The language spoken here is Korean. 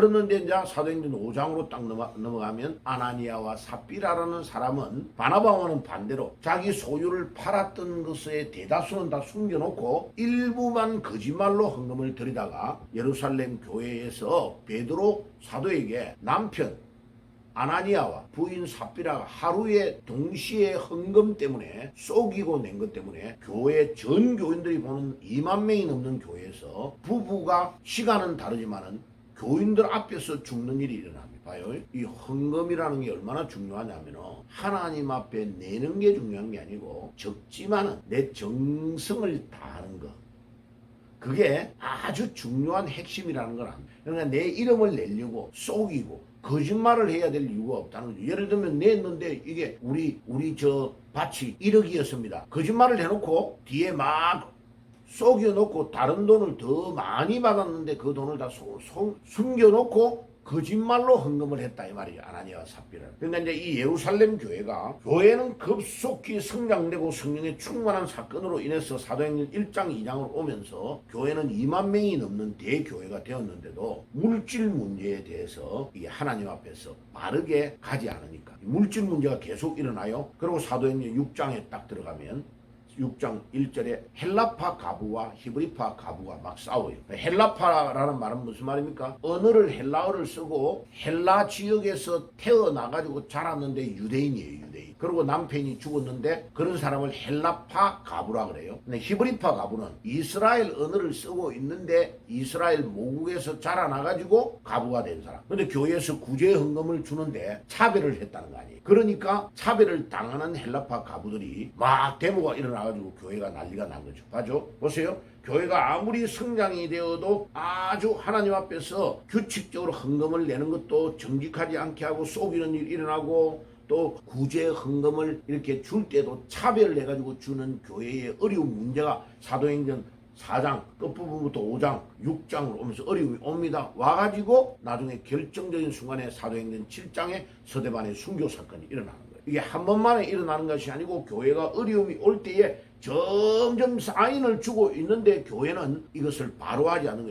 그러는데 이제 사도행전 5장으로 딱 넘어, 넘어가면 아나니아와 삽비라라는 사람은 바나바와는 반대로 자기 소유를 팔았던 것의 대다수는 다 숨겨놓고 일부만 거짓말로 헌금을 들이다가 예루살렘 교회에서 베드로 사도에게 남편 아나니아와 부인 삽비라가 하루에 동시에 헌금 때문에 쏘기고 낸 것 때문에 교회 전 교인들이 보는 2만 명이 넘는 교회에서 부부가 시간은 다르지만은 교인들 앞에서 죽는 일이 일어납니다. 봐요. 이 헌금이라는 게 얼마나 중요하냐면은 하나님 앞에 내는 게 중요한 게 아니고 적지만은 내 정성을 다하는 것. 그게 아주 중요한 핵심이라는 걸 압니다. 그러니까 내 이름을 내려고 속이고 거짓말을 해야 될 이유가 없다는 거죠. 예를 들면 냈는데 이게 우리 우리 저 밭이 1억이었습니다. 거짓말을 해놓고 뒤에 막 속여놓고 다른 돈을 더 많이 받았는데 그 돈을 다 소- 소- 숨겨놓고 거짓말로 헌금을 했다 이 말이에요. 아나니아와 삽비를 그러니까 이제 이 예루살렘 교회가 교회는 급속히 성장되고 성령의 충만한 사건으로 인해서 사도행전 1장 2장으로 오면서 교회는 2만 명이 넘는 대교회가 되었는데도 물질 문제에 대해서 이게 하나님 앞에서 빠르게 가지 않으니까 물질 문제가 계속 일어나요. 그리고 사도행전 6장에 딱 들어가면 6장 1절에 헬라파 가부와 히브리파 가부가 막 싸워요. 헬라파라는 말은 무슨 말입니까? 언어를 헬라어를 쓰고 헬라 지역에서 태어나가지고 자랐는데 유대인이에요, 유대인. 그리고 남편이 죽었는데 그런 사람을 헬라파 가부라 그래요. 근데 히브리파 가부는 이스라엘 언어를 쓰고 있는데 이스라엘 모국에서 자라나가지고 가부가 된 사람. 근데 교회에서 구제 헌금을 주는데 차별을 했다는 거 아니에요. 그러니까 차별을 당하는 헬라파 가부들이 막 데모가 일어나 가지고 교회가 난리가 난 거죠. 봐죠? 보세요. 교회가 아무리 성장이 되어도 아주 하나님 앞에서 규칙적으로 헌금을 내는 것도 정직하지 않게 하고 속이는 일이 일어나고 또 구제 헌금을 이렇게 줄 때도 차별을 해가지고 주는 교회의 어려운 문제가 사도행전 4장 끝부분부터 5장 6장으로 오면서 어려움이 옵니다. 와가지고 나중에 결정적인 순간에 사도행전 7장에 서대반의 순교 사건이 일어나는 거예요. 이게 한 번만에 일어나는 것이 아니고 교회가 어려움이 올 때에 점점 사인을 주고 있는데 교회는 이것을 바로 하지 않는 거예요.